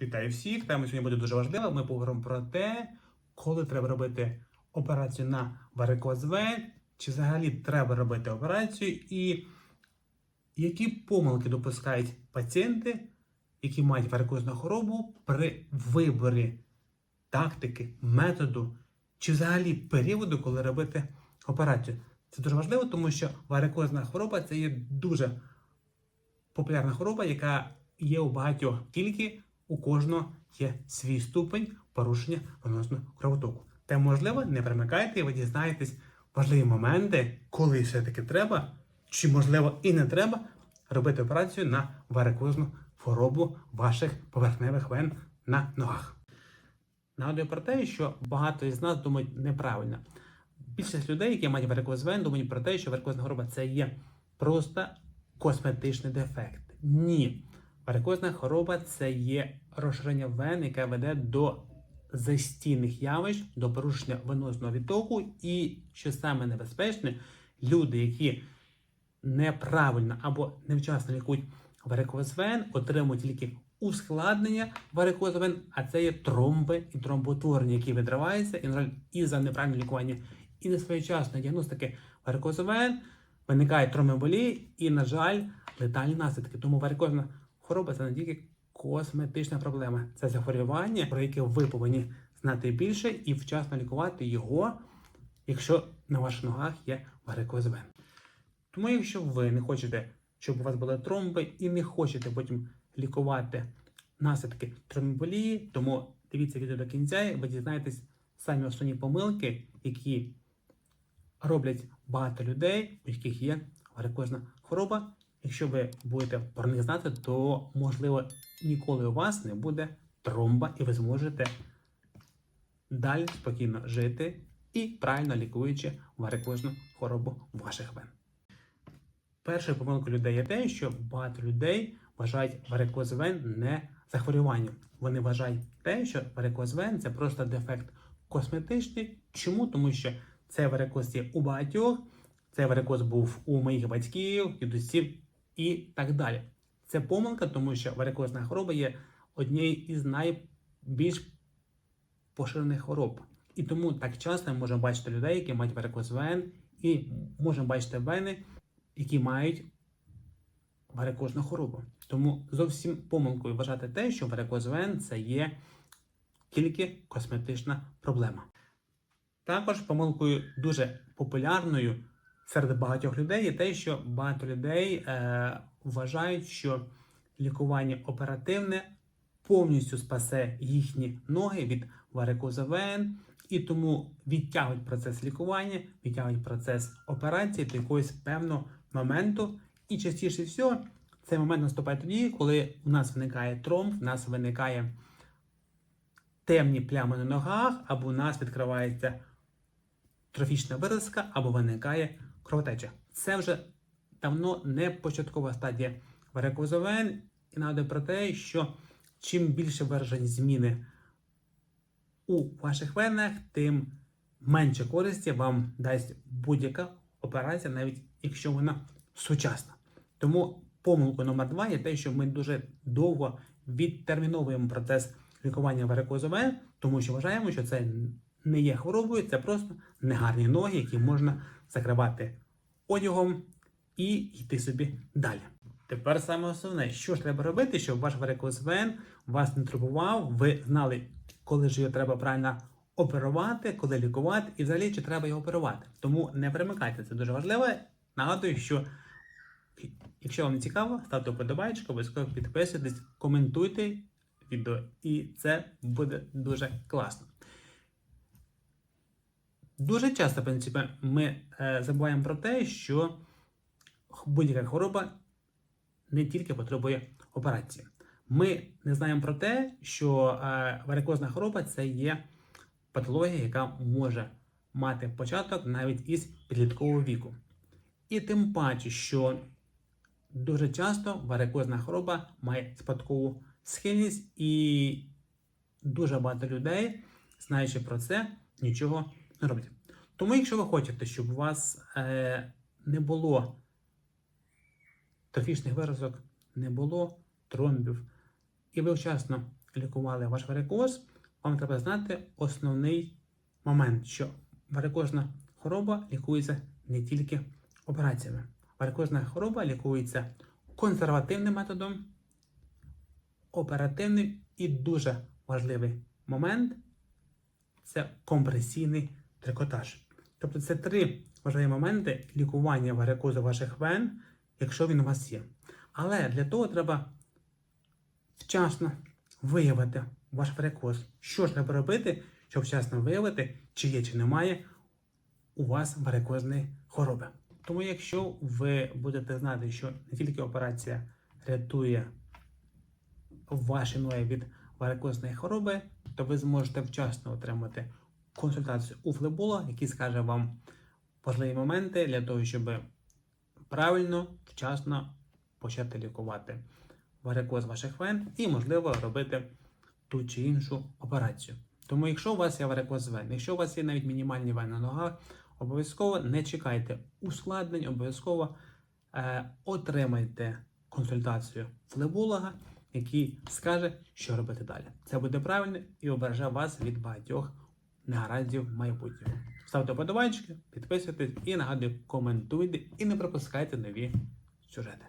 Вітаю всіх! Тема сьогодні буде дуже важлива. Ми поговоримо про те, коли треба робити операцію на варикоз вен, чи взагалі треба робити операцію, і які помилки допускають пацієнти, які мають варикозну хворобу при виборі тактики, методу чи взагалі періоду, коли робити операцію. Це дуже важливо, тому що варикозна хвороба це є дуже популярна хвороба, яка є у багатьох, тільки у кожного є свій ступень порушення венозного кровотоку. Та можливо, не примикайте і ви дізнаєтесь важливі моменти, коли все-таки треба, чи можливо і не треба робити операцію на варикозну хворобу ваших поверхневих вен на ногах. Нагадую про те, що багато із нас думають неправильно. Більшість людей, які мають варикоз вен, думають про те, що варикозна хвороба це є просто косметичний дефект. Ні. Варикозна хвороба це є розширення вен, яке веде до застійних явищ, до порушення венозного відтоку, і що саме небезпечне, люди, які неправильно або невчасно лікують варикоз вен, отримують тільки ускладнення варикозу вен, а це є тромби і тромботворення, які відриваються, і, на жаль, і за неправильне лікування, і несвоєчасної діагностики варикозу вен виникають тромболії і, на жаль, летальні наслідки. Тому варикозна хвороба це не тільки косметична проблема, це захворювання, про яке ви повинні знати більше і вчасно лікувати його, якщо на ваших ногах є варикоз вен. Тому, якщо ви не хочете, щоб у вас були тромби, і не хочете потім лікувати наслідки тромболії, тому дивіться відео до кінця, і ви дізнаєтесь самі основні помилки, які роблять багато людей, у яких є варикозна хвороба. Якщо ви будете про них знати, то можливо ніколи у вас не буде тромба, і ви зможете далі спокійно жити і правильно лікуючи варикозну хворобу ваших вен. Першою помилкою людей є те, що багато людей вважають варикоз вен не захворюванням. Вони вважають те, що варикоз вен це просто дефект косметичний. Чому? Тому що цей варикоз є у багатьох, цей варикоз був у моїх батьків, дідусів і так далі. Це помилка, тому що варикозна хвороба є однією із найбільш поширених хвороб. І тому так часто ми можемо бачити людей, які мають варикоз вен, і можемо бачити вени, які мають варикозну хворобу. Тому зовсім помилкою вважати те, що варикоз вен це є тільки косметична проблема. Також помилкою дуже популярною серед багатьох людей є те, що багато людей е, вважають, що лікування оперативне повністю спасе їхні ноги від варикозу вен, і тому відтягують процес лікування, відтягують процес операції до якогось певного моменту. І частіше всього цей момент наступає тоді, коли у нас виникає тромб, у нас виникає темні плями на ногах, або у нас відкривається трофічна виразка, або виникає кровотеча. Це вже давно не початкова стадія варикозу вен, і нагадую про те, що чим більше виражень зміни у ваших венах, тим менше користі вам дасть будь-яка операція, навіть якщо вона сучасна. Тому помилкою номер два є те, що ми дуже довго відтерміновуємо процес лікування варикозу вен, тому що вважаємо, що це не є хворобою, це просто негарні ноги, які можна закривати одягом і йти собі далі. Тепер саме основне, що ж треба робити, щоб ваш варикоз вен вас не турбував, ви знали, коли ж його треба правильно оперувати, коли лікувати, і взагалі чи треба його оперувати. Тому не перемикайте, це дуже важливо. Нагадую, що якщо вам цікаво, ставте вподобайку, обов'язково підписуйтесь, коментуйте відео, і це буде дуже класно. Дуже часто, в принципі, ми е, забуваємо про те, що будь-яка хвороба не тільки потребує операції. Ми не знаємо про те, що е, варикозна хвороба це є патологія, яка може мати початок навіть із підліткового віку. І тим паче, що дуже часто варикозна хвороба має спадкову схильність, і дуже багато людей, знаючи про це, нічого не роблять. Тому, якщо ви хочете, щоб у вас е, не було трофічних виразок, не було тромбів, і ви вчасно лікували ваш варикоз, вам треба знати основний момент, що варикозна хвороба лікується не тільки операціями. Варикозна хвороба лікується консервативним методом, оперативним і дуже важливий момент це компресійний трикотаж. Тобто це три важливі моменти лікування варикозу ваших вен, якщо він у вас є. Але для того треба вчасно виявити ваш варикоз. Що ж треба робити, щоб вчасно виявити, чи є, чи немає у вас варикозної хвороби. Тому, якщо ви будете знати, що не тільки операція рятує ваші ноги від варикозної хвороби, то ви зможете вчасно отримати консультацію у флебола, який скаже вам важливі моменти для того, щоб правильно, вчасно почати лікувати варикоз ваших вен і, можливо, робити ту чи іншу операцію. Тому, якщо у вас є варикоз вен, якщо у вас є навіть мінімальні вени на ногах, обов'язково не чекайте ускладнень, обов'язково е, отримайте консультацію флеболога, який скаже, що робити далі. Це буде правильно і обереже вас від багатьох негараздів в майбутньому. Ставте подобайки, підписуйтесь і нагадую, коментуйте і не пропускайте нові сюжети.